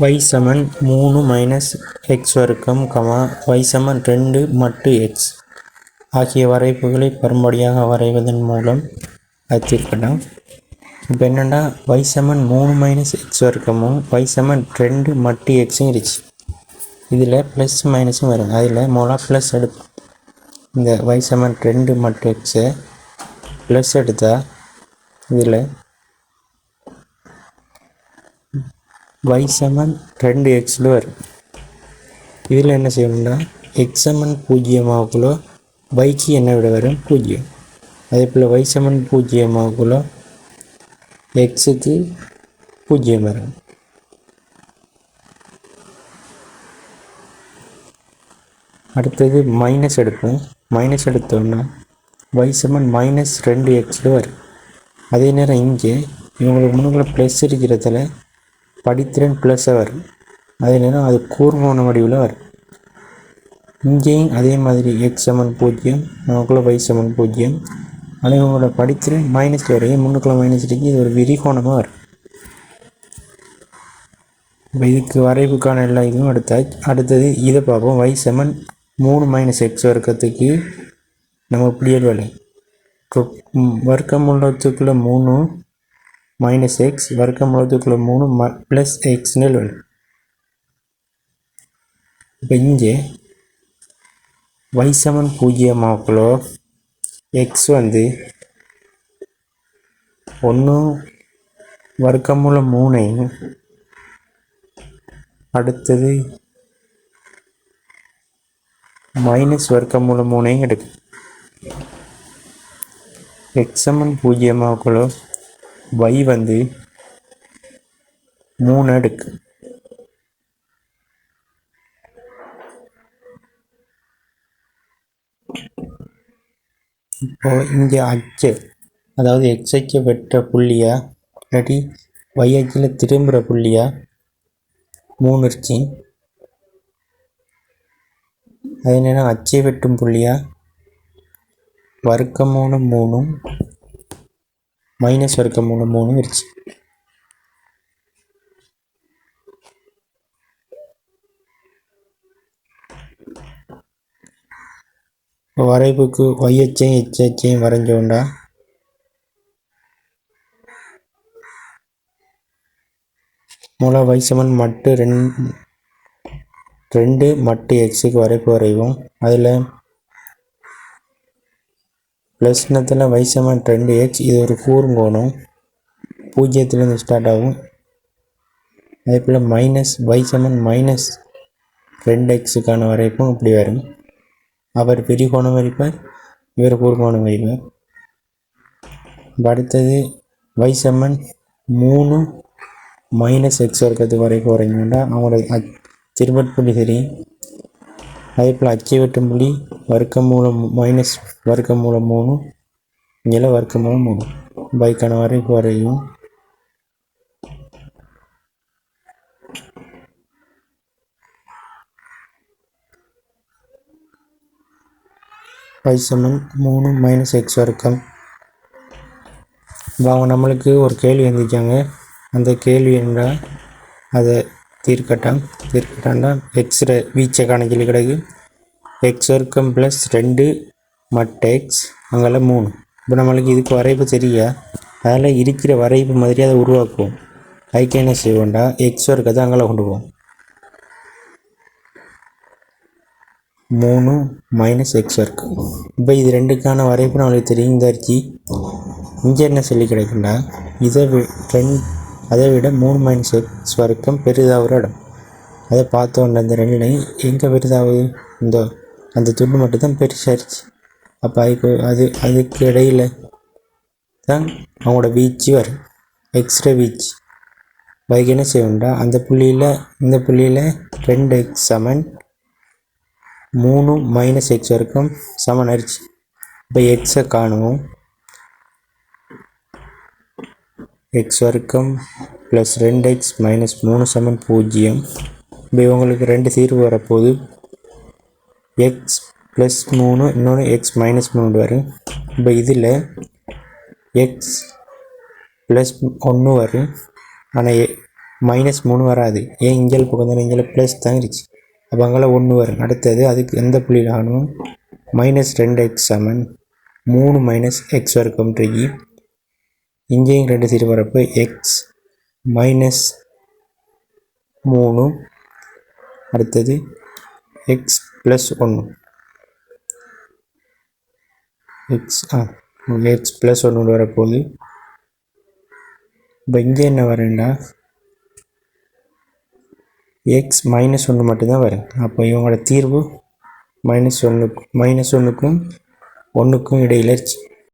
y சமன் மூணு minus X வர்க்கம் கமா y சமன் ரெண்டு மட்டு எக்ஸ் ஆகிய வரைப்புகளை பெரும்படியாக வரைவதன் மூலம் அது இப்போ என்னென்னா y சமன் மூணு மைனஸ் எக்ஸ் வர்க்கமும் y சமன் ரெண்டு மட்டு எக்ஸும் இருந்துச்சு இதில் ப்ளஸ் மைனஸும் வரும். அதில் மூலம் ப்ளஸ் எடுப்போம். இந்த y சமன் ரெண்டு மட்டு எக்ஸை ப்ளஸ் எடுத்தால் இதில் y சமன் ரெண்டு எக்ஸில் வரும். இதில் என்ன செய்யணும்னா எக்ஸ் சமன் பூஜ்ஜியமாகக்குள்ள வைக்கு என்ன விட வரும் பூஜ்ஜியம். அதே போல் y சமன் பூஜ்ஜியமாகக்குள்ள எக்ஸுக்கு பூஜ்ஜியம் வரும். அடுத்தது மைனஸ் எடுப்போம். மைனஸ் எடுத்தோம்னா y சமன் மைனஸ் ரெண்டு எக்ஸில் வரும். அதே நேரம் இங்கே இவங்களுக்கு முன்னுக்குள்ள ப்ளஸ் இருக்கிறதால படித்திறன் பிளஸ் வரும் அதே நேரம் அது கூர்மோன வடிவில் வரும் இங்கேயும் அதே மாதிரி எக்ஸ் சமன் பூஜ்ஜியம் நமக்குள்ள வை சமன் பூஜ்ஜியம். அதே உங்களோட படித்திறன் மைனஸ் வரையும் முன்னுக்குள்ள மைனஸ் இருக்கு இது ஒரு விரிகோணமாக வரும். இப்போ இதுக்கு வரைவுக்கான எல்லா இதுவும் எடுத்தாச்சு. அடுத்தது இதை பார்ப்போம். வை செவன் மூணு மைனஸ் எக்ஸ் வர்க்கத்துக்கு நம்ம இப்படியே வேலை. வர்க்கமுள்ளத்துக்குள்ள மூணு மைனஸ் எக்ஸ் வர்க்கமுள்ளத்துக்குள்ள மூணு ம ப்ளஸ் எக்ஸ்னு வேலை இப்போ இங்கே y சமன் எக்ஸ் வந்து ஒன்று வர்க்கமுள்ள மூணையும் அடுத்தது மைனஸ் வர்க்கமூல மூணையும் எடுக்கும் எக்ஸமன் பூஜ்ஜியமாக்குள்ள y வந்து மூணு அடுக்கு. இப்போ இங்கே அச்சு அதாவது எக்ஸைக்கு வெட்டுற புள்ளியா இல்லாட்டி y அச்சில் திரும்புகிற புள்ளியா மூணு இருந்துச்சு. அது என்னென்னா அச்சை வெட்டும் புள்ளியா வர்க்கமூல மூணும் மைனஸ் வரைக்கும் மூணு மூணு இருந்துச்சு இப்போ வரைவுக்கு y அச்சையும் எச் அச்சையும் வரைஞ்சோண்டா மூல வைசமன் மட்டு ரெண்டு ரெண்டு மட்டு எக்ஸுக்கு வரைப்பு வரைவோம். அதில் ப்ளஸ் நத்தில் வைசமன் ரெண்டு எக்ஸ் இது ஒரு கூறுங்கோணம் பூஜ்ஜியத்துலேருந்து ஸ்டார்ட் ஆகும். அதே போல் மைனஸ் வைசமன் மைனஸ் ரெண்டு எக்ஸுக்கான வரைப்பும் இப்படி வரும். அவர் விரிகோணம் வரைப்பார் இவர் கூறுகோணம் வரைப்பார். அடுத்தது வைசமன் மூணு மைனஸ் எக்ஸ் வர்க்கத்துக்கு வரைக்கும் வரைஞ்சோம்னா அவங்களோட திரும்பட் புள்ளி தெரியும். அதே போல் அச்சை வெட்டும் புள்ளி வர்க்க மூலம் மைனஸ் வர்க்க மூலம் மூணு நில வர்க்க மூலம் மூணு. பைக்கான வரைக்கும் வரையும். பை சமன் மூணு மைனஸ் எக்ஸ் வர்க்கம். இப்போ அவங்க நம்மளுக்கு ஒரு கேள்வி எழுந்திருக்காங்க. அந்த கேள்வி என்றால் அதை தீர்க்கட்டாம் தீர்க்கட்டாண்டா எக்ஸில் வீச்சை கணக்கில் கிடக்கு. எக்ஸ் வர்க்கம் ப்ளஸ் ரெண்டு மட் எக்ஸ் அங்கெல்லாம் மூணு. இப்போ நம்மளுக்கு இதுக்கு வரைப்பு சரியா? அதில் இருக்கிற வரைப்பு மாதிரி அதை உருவாக்குவோம். அதுக்கு என்ன செய்வோம்டா? எக்ஸ் வர்க்கத்தை அங்கெல்லாம் கொண்டு போவோம். மூணு மைனஸ் எக்ஸ் ஒர்க் இப்போ இது ரெண்டுக்கான வரைப்பு நம்மளுக்கு தெரியும் இந்த இங்கே என்ன சொல்லி கிடைக்குண்டா இதை ரெண்டு அதை விட மூணு மைனஸ் எக்ஸ் வரைக்கும் பெரிதாக ஒரு இடம். அதை பார்த்தோன்ன அந்த ரெண்டுலையும் எங்கே பெரிதாகுது இந்த. அந்த துண்டு மட்டும்தான் பெருசாகிடுச்சு அப்போ அதுக்கு அது அதுக்கு இடையில் தான் அவங்களோட வீச்சு வரும். எக்ஸ்ரே வீச்சு. பைக் என்ன செய்யணும்டா அந்த புள்ளியில் இந்த புள்ளியில் ரெண்டு எக்ஸ் சமன் மூணு மைனஸ் எக்ஸ் வரைக்கும் சமன் ஆயிடுச்சு இப்போ எக்ஸை காணுவோம். எக்ஸ் வர்க்கம் ப்ளஸ் ரெண்டு எக்ஸ் மைனஸ் மூணு சமன் பூஜ்ஜியம். இப்போ உங்களுக்கு ரெண்டு தீர்வு வரப்போகுது. எக்ஸ் ப்ளஸ் மூணு இன்னொன்று எக்ஸ் மைனஸ் மூணு வரும். இப்போ இதில் எக்ஸ் ப்ளஸ் ஒன்று வரும். ஆனால் மைனஸ் மூணு வராது. ஏன் இங்கேல் பக்கம் தானே இங்கே ப்ளஸ் தான் இருந்துச்சு அப்போ அங்கெல்லாம் ஒன்று வரும். அடுத்தது அதுக்கு எந்த புள்ளியில் ஆகணும் மைனஸ் ரெண்டு எக்ஸ் சமன் மூணு மைனஸ் எக்ஸ் வர்க்கம்ன்றைக்கு e. இங்கேயும் ரெண்டு சீடு வரப்போ எக்ஸ் மைனஸ் மூணு. அடுத்தது எக்ஸ் ப்ளஸ் ஒன்று எக்ஸ் ஆ எக்ஸ் ப்ளஸ் ஒன்று வரப்போகுது. இப்போ இங்கே என்ன வரேன்டா? எக்ஸ் மைனஸ் ஒன்று மட்டும்தான் வரும். அப்போ இவங்களோட தீர்வு மைனஸ் ஒன்று மைனஸ் ஒன்றுக்கும் ஒன்றுக்கும் இடையில